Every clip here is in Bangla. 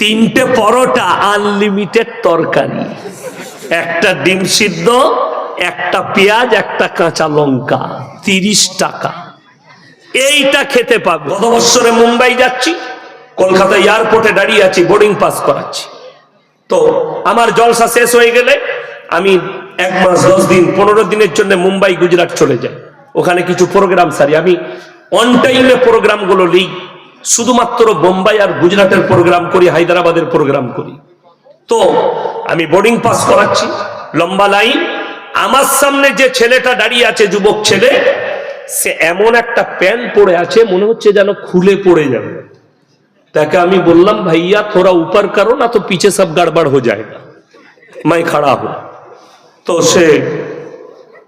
তিনটে পরোটা আনলিমিটেড তরকারি। একটা ডিম সিদ্ধ, একটা পেঁয়াজ, একটা কাঁচা লঙ্কা, তিরিশ টাকা। এইটা খেতে পাবে গত বছরে মুম্বাই যাচ্ছি, কলকাতা এয়ারপোর্টে দাঁড়িয়ে আছি বোর্ডিং পাস করাচ্ছি। তো আমার জলসা শেষ হয়ে গেলে আমি এক মাস, দশ দিন, পনেরো দিনের জন্য মুম্বাই, গুজরাট চলে যাই। ওখানে কিছু প্রোগ্রাম সারি। আমি অন টাইমে প্রোগ্রামগুলো লিই। শুধুমাত্র বোম্বাই আর গুজরাটের প্রোগ্রাম করি হায়দ্রাবাদের প্রোগ্রাম করি তো আমি বোর্ডিং পাস করাচ্ছি লম্বা লাইন আমার সামনে যে ছেলেটা দাঁড়িয়ে আছে যুবক ছেলে সে এমন একটা প্যান্ট পরে আছে মনে হচ্ছে যেন খুলে পড়ে যাবে তাকে আমি বললাম भैया थोड़ा ऊपर करो ना तो पीछे सब गड़बड़ हो जाएगा मैं खड़ा हूं तो से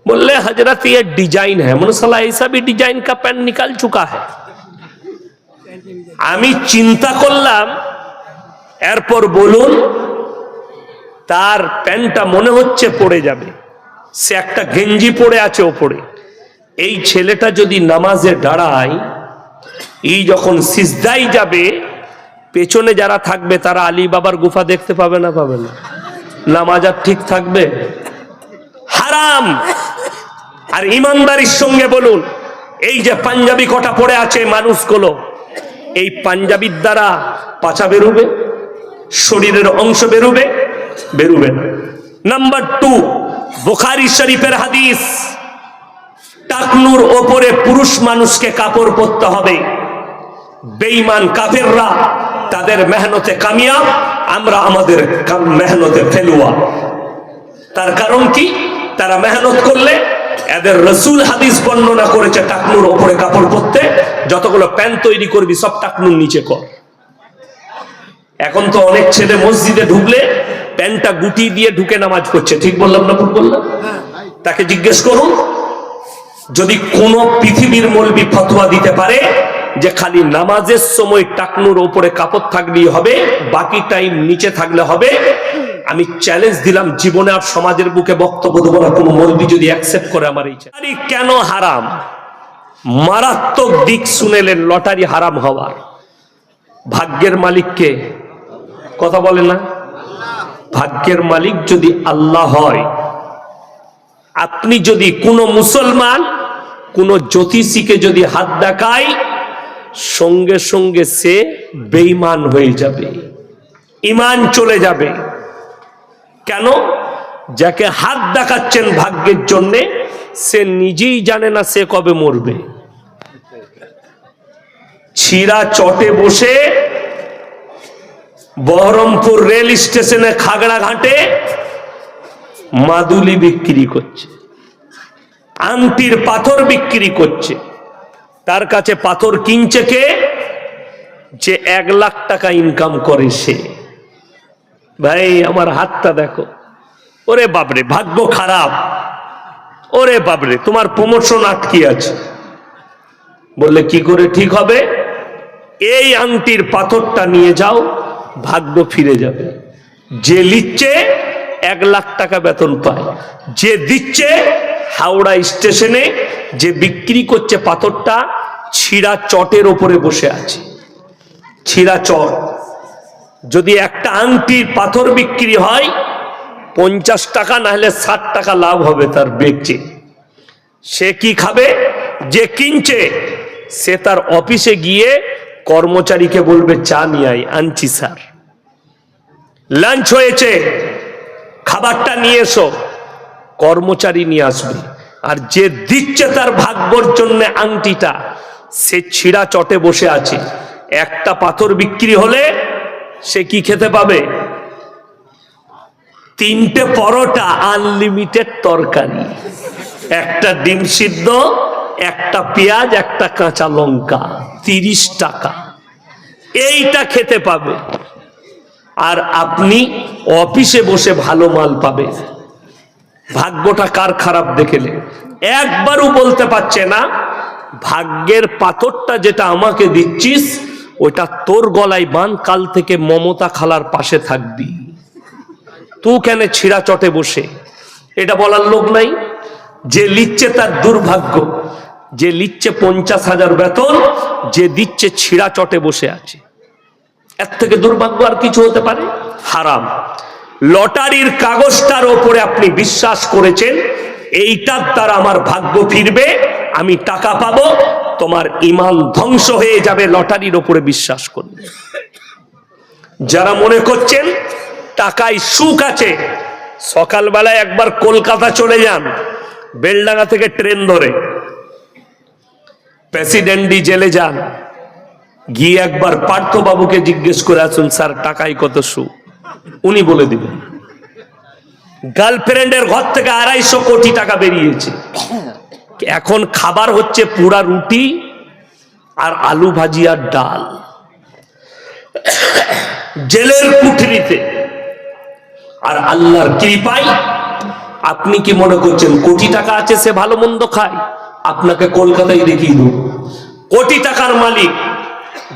बोले हजरत ये डिजाइन है मन साला ऐसा भी डिजाइन का पैंट निकाल चुका है আমি চিন্তা করলাম, এরপর বলুন, তার প্যান্টটা মনে হচ্ছে পড়ে যাবে। সে একটা গেঞ্জি পরে আছে ওপরে। এই ছেলেটা যদি নামাজে দাঁড়ায় এই যখন সিজদাই যাবে, পেছনে যারা থাকবে, তারা আলী বাবার গুফা দেখতে পাবে না পাবে না? নামাজ আর ঠিক থাকবে? হারাম! আর ইমানদারির সঙ্গে বলুন, এই যে পাঞ্জাবি কটা পড়ে আছে মানুষগুলো এই পাঞ্জাবির দ্বারা পাচা বেরোবে, শরীরের অংশ বেরোবে বেরোবে নাম্বার টু বোখারি শরীফের হাদিস, টাকনুর ওপরে পুরুষ মানুষকে কাপড় পরতে হবে। বেঈমান কাফেররা তাদের মেহনতে কামিয়াব, আমরা আমাদের মেহনতে ফেলুয়া। তার কারণ কি? তারা মেহনত করলে এদের রসুল হাদিস বর্ণনা করেছে টাকনুর ওপরে কাপড় পরতে। যতগুলো প্যান্ট তৈরি করবি, সব টাকনুর নিচে কর। এখন তো অনেক ছেলে মসজিদে ঢুকলে প্যান্টটা গুটি দিয়ে ঢুকে নামাজ পড়ছে। ঠিক বললাম না ভুল বললাম? তাকে জিজ্ঞেস করুন, যদি কোন পৃথিবীর মলবি ফতোয়া দিতে পারে যে খালি নামাজের সময় টাকনুর ওপরে কাপড় থাকলেই হবে, বাকি টাইম নিচে থাকলে হবে আমি চ্যালেঞ্জ দিলাম, জীবনে আর সমাজের বুকে বক্তব্য দেবো না, কোনো মলবি যদি অ্যাকসেপ্ট করে আমার এই lottery কেন হারাম? মারাত্মক দিক শুনেলেন লটারি হারাম হওয়ার। ভাগ্যের মালিককে কথা বলে না? ভাগ্যের মালিক যদি আল্লাহ হয়, আপনি যদি কোনো মুসলমান, কোনো জ্যোতিষীকে যদি হাত দেখায়, সঙ্গে সঙ্গে সে বেঈমান হয়ে যাবে ইমান চলে যাবে। কেন? যাকে হাত দেখাচ্ছেন ভাগ্যের জন্যে, সে নিজেই জানে না সে কবে মরবে। ছিরা চটে বসে বহরমপুর রেল স্টেশনে খাগড়া ঘাটে মাদুলি বিক্রি করছে। আংটির পাথর বিক্রি করছে। তার কাছে পাথর কিনছে কে? যে এক লাখ টাকা ইনকাম করে সে। ভাই, আমার হাতটা দেখো। ওরে বাবরে ভাগ্য খারাপ। ওরে বাবরে তোমার প্রমোশন আটকে আছে। বললে, কি করে ঠিক হবে? এই আংটির পাথরটা নিয়ে যাও, ভাগ্য ফিরে যাবে। যে লিচ্ছে, এক লাখ টাকা বেতন পায়। যে দিচ্ছে, হাওড়া স্টেশনে যে বিক্রি করছে পাথরটা, ছিঁড়া চটের ওপরে বসে আছে। ছিঁড়া চট। যদি একটা আংটির পাথর বিক্রি হয়, পঞ্চাশ টাকা না হলে ষাট টাকা লাভ হবে তার বেচে। সে কি খাবে? যে কিনছে, সে তার অফিসে গিয়ে কর্মচারীকে বলবে, চা নিয়ে আই আনছি স্যার। লাঞ্চ হয়েছে, খাবারটা নিয়ে এসো, কর্মচারী নিয়ে আসবে। আর যে দিচ্ছে তার ভাগ্যর জন্য আংটিটা, সে ছিঁড়া চটে বসে আছে। একটা পাথর বিক্রি হলে সে কি খেতে পাবে? তিনটে পরোটা আনলিমিটেড তরকারি। একটা ডিম সিদ্ধ, একটা পেঁয়াজ, একটা কাঁচা লঙ্কা, তিরিশ টাকা। এইটা খেতে পাবে। আর আপনি অফিসে বসে ভালো মাল পাবেন। ভাগ্যটা কার খারাপ দেখেলে? একবারও বলতে পারছে না, ভাগ্যের পাথরটা যেটা আমাকে দিচ্ছিস ওটা তোর গলায় বান, কাল থেকে মমতা খালার পাশে থাকবি। তু কেন ছিঁড়া চটে বসে? এটা বলার লোক নাই। যে লিচ্ছে তার দুর্ভাগ্য। যে লিচ্ছে পঞ্চাশ হাজার বেতন, যে দিচ্ছে ছিঁড়া চটে বসে আছে। এর থেকে দুর্ভাগ্য আর কিছু হতে পারে? হারাম। লটারির কাগজটার ওপরে আপনি বিশ্বাস করেছেন, এইটার দ্বারা আমার ভাগ্য ফিরবে, আমি টাকা পাবো তোমার ইমান ধ্বংস হয়ে যাবে লটারির ওপরে বিশ্বাস করবে। যারা মনে করছেন টাকায় সুখ আছে, সকালবেলায় একবার কলকাতা চলে যান, বেলডাঙ্গা থেকে ট্রেন ধরে। প্রেসিডেন্টই জেলে যান, গিয়ে একবার পার্থবাবুকে জিজ্ঞেস করে আসুন, স্যার, টাকায় কত সু উনি বলে দিবেন। গার্লফ্রেন্ডের ঘর থেকে আড়াইশো কোটি টাকা বেরিয়েছে। এখন খাবার হচ্ছে পুরা রুটি আর আলু ভাজি আর ডাল। জেলের কুঠরিতে। আর আল্লাহর কৃপায় আপনি কি মনে করছেন, কোটি টাকা আছে সে ভালো মন্দ খায়? আপনাকে কলকাতায় দেখিয়ে দেব। কোটি টাকার মালিক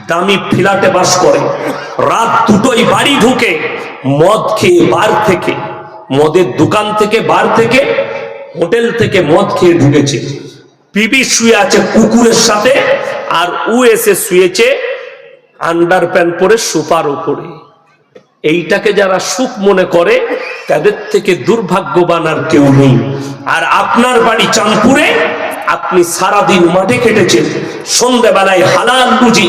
দামি ফ্ল্যাটে বাস করে। রাত দুটোই বাড়ি ঢুকে মদ খেয়ে বার থেকে, মদের দোকান থেকে বার থেকে হোটেল থেকে মদ খেয়ে ঢুকেছে। বিবি শুয়ে আছে কুকুরের সাথে আর উ এসে শুয়েছে আন্ডার প্যান্ট পরে সোফার উপরে। এইটাকে যারা সুখ মনে করে, তাদের থেকে দুর্ভাগ্যবান আর কেউ নেই। আর আপনার বাড়ি চাঁদপুরে আপনি সারাদিন মাঠে কেটেছেন সন্ধ্যেবেলায় হালাল বুঝি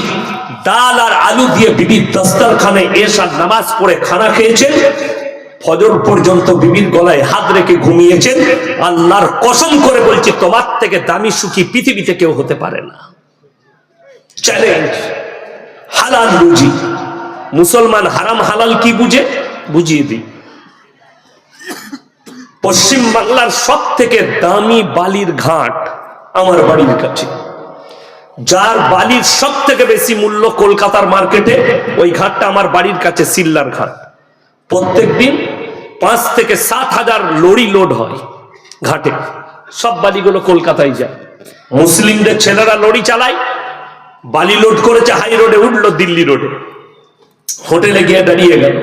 ডাল আর আলু দিয়ে বিবির দস্তারখানে এসার নামাজ পড়ে খানা খেয়েছেন। ফজর পর্যন্ত বিবির গলায় হাত রেখে ঘুমিয়েছেন। আল্লাহর কসম করে বলছি, তোমার থেকে দামি সুখী পৃথিবীতে কেউ হতে পারে না। চ্যালেঞ্জ হালাল বুঝি। মুসলমান হারাম হালাল কি বুঝে? বুঝিয়ে দিই। পশ্চিম বাংলার সব থেকে দামি বালির ঘাট আমার বাড়ির কাছে। যার বালির সব থেকে বেশি মূল্য কলকাতার মার্কেটে, ওই ঘাটটা আমার বাড়ির কাছে, সিল্লার ঘাট। প্রত্যেক দিন পাঁচ থেকে সাত হাজার লরি লোড হয় ঘাটে। সব বালিগুলো কলকাতায় যায়। মুসলিমদের ছেলেরা লরি চালায়, বালি লোড করেছে হাই রোডে উঠল দিল্লি রোডে হোটেলে গিয়ে দাঁড়িয়ে গেল।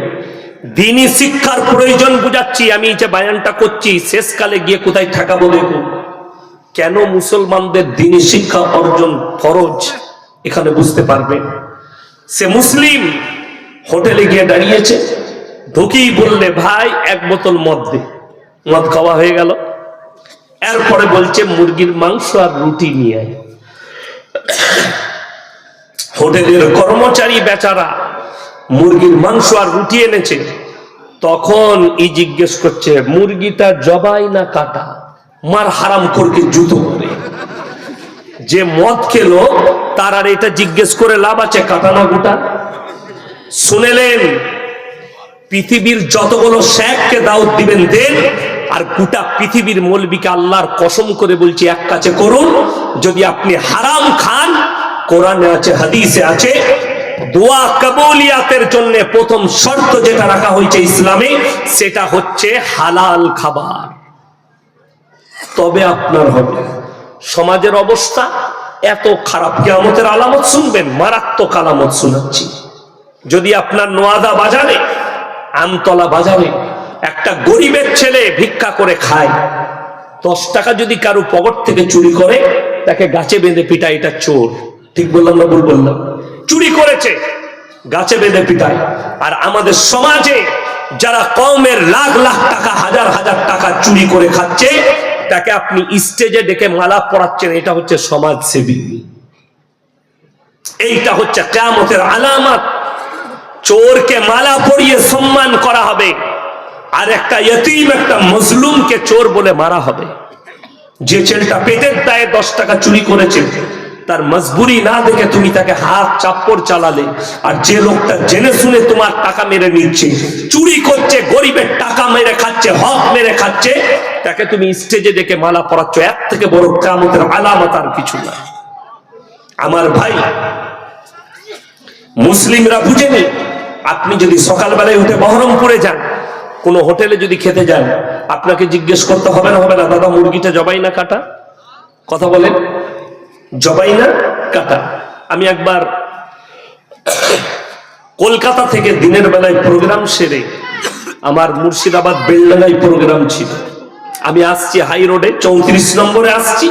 দিনই শিক্ষার প্রয়োজন বুঝাচ্ছি, আমি যে বায়ানটা করছি, শেষকালে গিয়ে কোথায় ঠেকাবো দেখো। কেন মুসলমানদের দিনই শিক্ষা অর্জন ফরজ? এখানে বুঝতে পারবে। সে মুসলিম হোটেলে গিয়ে দাঁড়িয়েছে ঢুকেই বললে, ভাই, এক বোতল মদ দে। মদ খাওয়া হয়ে গেল। এরপরে বলছে, মুরগির মাংস আর রুটি নিয়ে হোটেলের কর্মচারী বেচারা মুরগির মাংস আর রুটি এনেছে। তখন ই জিজ্ঞেস করছে, মুরগিটা জবাই না কাটা? মার হারাম করকে জুতো করে যে মদ খেলো, তার আর এটা জিজ্ঞেস করে লাভ আছে, কাটা না গোটা? শুনেলেন পৃথিবীর যতগুলো শেখকে দাওয়াত দিবেন দেন, আর গোটা পৃথিবীর মৌলবিকে আল্লাহর কসম করে বলছি, এক কাছে করুন, যদি আপনি হারাম খান, কোরআনে আছে, হাদিসে আছে, দোয়া কবুলিয়াতের জন্য প্রথম শর্ত যেটা রাখা হয়েছে ইসলামে, সেটা হচ্ছে হালাল খাবার। তবে আপনার হবে, সমাজের অবস্থা এত খারাপ, কেয়ামতের আলামত শুনবেন, মারাত্মক আলামত শোনাচ্ছি। যদি আপনার নোয়াদা বাজারে আমতলা বাজারে একটা গরিবের ছেলে ভিক্ষা করে খায়। দশ টাকা যদি কারও পকেট থেকে চুরি করে, তাকে গাছে বেঁধে পিটায়, এটা চোর। ঠিক বললাম না ভুল বললাম? চুরি করেছে, গাছে বেঁধে পিটায়। আর আমাদের সমাজে যারা কমের লাখ লাখ টাকা, হাজার হাজার টাকা চুরি করে খাচ্ছে, তাকে আপনি স্টেজে ডেকে মালা পড়াচ্ছেন এটা হচ্ছে সমাজসেবী। এইটা হচ্ছে কেয়ামতের আলামত। চোরকে মালা পরিয়ে সম্মান করা হবে। আর একটা ইয়তিম, একটা মজলুমকে চোর বলে মারা হবে। যে ছেলেটা পেটের দায়ে দশ টাকা চুরি করেছে, তার মজবুরি না দেখে তুমি তাকে হাত চাপ্পড় চালালে। আর যে লোকটা জেনে শুনে তোমার টাকা মেরে নিচ্ছে, চুরি করছে, গরিবের টাকা মেরে খাচ্ছে, হক মেরে খাচ্ছে, তাকে তুমি স্টেজে ডেকে মালা পরাচ্ছ। এক থেকে বড় কামতের আলামত আর কিছু না। আমার ভাই, মুসলিমরা বুঝেনি আপনি যদি সকালবেলায় উঠে বহরমপুরে যান, কোনো হোটেলে যদি খেতে যান, আপনাকে জিজ্ঞেস করতে হবে না হবে না। দাদা, মুরগিটা জবাই না, কাটা? কথা বলেন। জবাই না, কাটা? আমি একবার কলকাতা থেকে দিনের বেলায় প্রোগ্রাম সেরে আমার মুর্শিদাবাদ বেলডাঙ্গায় প্রোগ্রাম ছিল। আমি আসছি হাই রোডে চৌত্রিশ নম্বরে আসছি।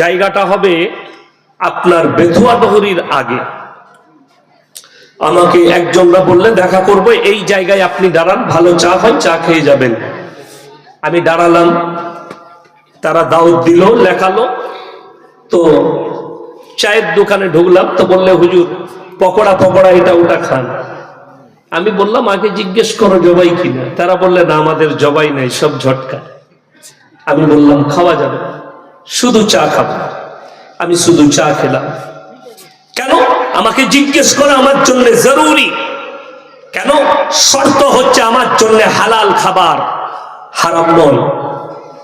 জায়গাটা হবে আপনার বেথুয়া দহরির আগে। আমাকে একজনরা বললে, দেখা করব, এই জায়গায় আপনি দাঁড়ান, ভালো চা হয় চা খেয়ে যাবেন। আমি দাঁড়ালাম, তারা দাওয়াত দিল, লেখালো। তো চায়ের দোকানে ঢুকলাম, তো বললে, হুজুর, পকোড়া পকোড়া, এটা ওটা খান। আমি বললাম, আগে জিজ্ঞেস করো জবাই কিনা? তারা বললে, না, আমাদের জবাই নাই, সব ঝটকা। আমি বললাম, খাওয়া যাবে, শুধু চা খাব। আমি শুধু চা খেলাম। কেন? আমাকে জিজ্ঞেস করা আমার জন্য জরুরি। কেন? শর্ত হচ্ছে আমার জন্য হালাল খাবার, হারাম নয়।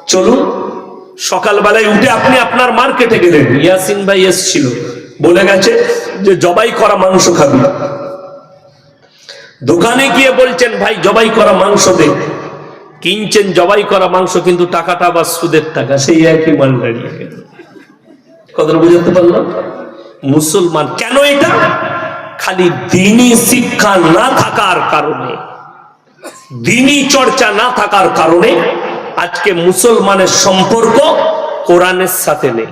চলুন, সকালবেলায় উঠে আপনি আপনার মার্কেটে গেলেন, ইয়াসিন ভাই এসছিল। বলে গেছে যে, জবাই করা মাংস খাবি। দোকানে গিয়ে বলছেন, ভাই, জবাই করা মাংস দে। কিনছেন, জবাই করা মাংস, কিন্তু টাকাটা আবার সুদের টাকা। সেই একই মান দাঁড়িয়ে গেল। কথাটা বুঝাতে পারলাম? মুসলমান, কেন এটা? খালি দিনই শিক্ষা না থাকার কারণে। দিনই চর্চা না থাকার কারণে আজকে মুসলমানের সম্পর্ক কোরআনের সাথে নেই,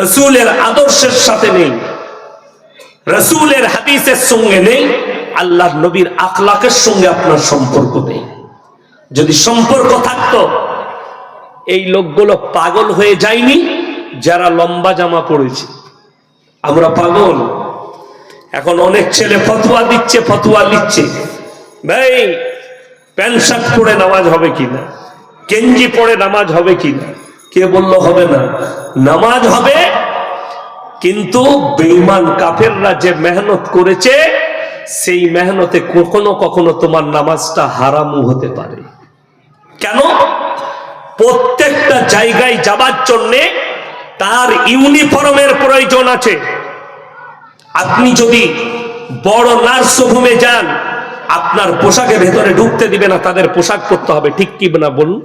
রসুলের আদর্শের সাথে নেই, রসুলের হাদিসের সঙ্গে নেই আল্লাহ নবীর আখলাকের সঙ্গে আপনার সম্পর্ক নেই। যদি সম্পর্ক থাকতো, এই লোকগুলো পাগল হয়ে যায়নি, যারা লম্বা জামা পড়েছে আমরা পাগল। এখন অনেক ছেলে ফতুয়া দিচ্ছে, ফতুয়া লিখছে ভাই, প্যান্ট শার্ট পরে নামাজ হবে কিনা? গেঞ্জি পরে নামাজ হবে কিনা? কে বলল হবে না? নামাজ হবে, কিন্তু বেঈমান কাফেররা যে মেহনত করেছে, সেই মেহনতে কখনো কখনো তোমার নামাজটা হারামও হতে পারে। কেন? প্রত্যেকটা জায়গায় যাবার জন্যে তার ইউনিফর্মের প্রয়োজন আছে। আপনি যদি বড় নার্সভূমে যান, আপনার পোশাকের ভেতরে ঢুকতে দিবে না, তাদের পোশাক করতে হবে। ঠিক কি না বলুন?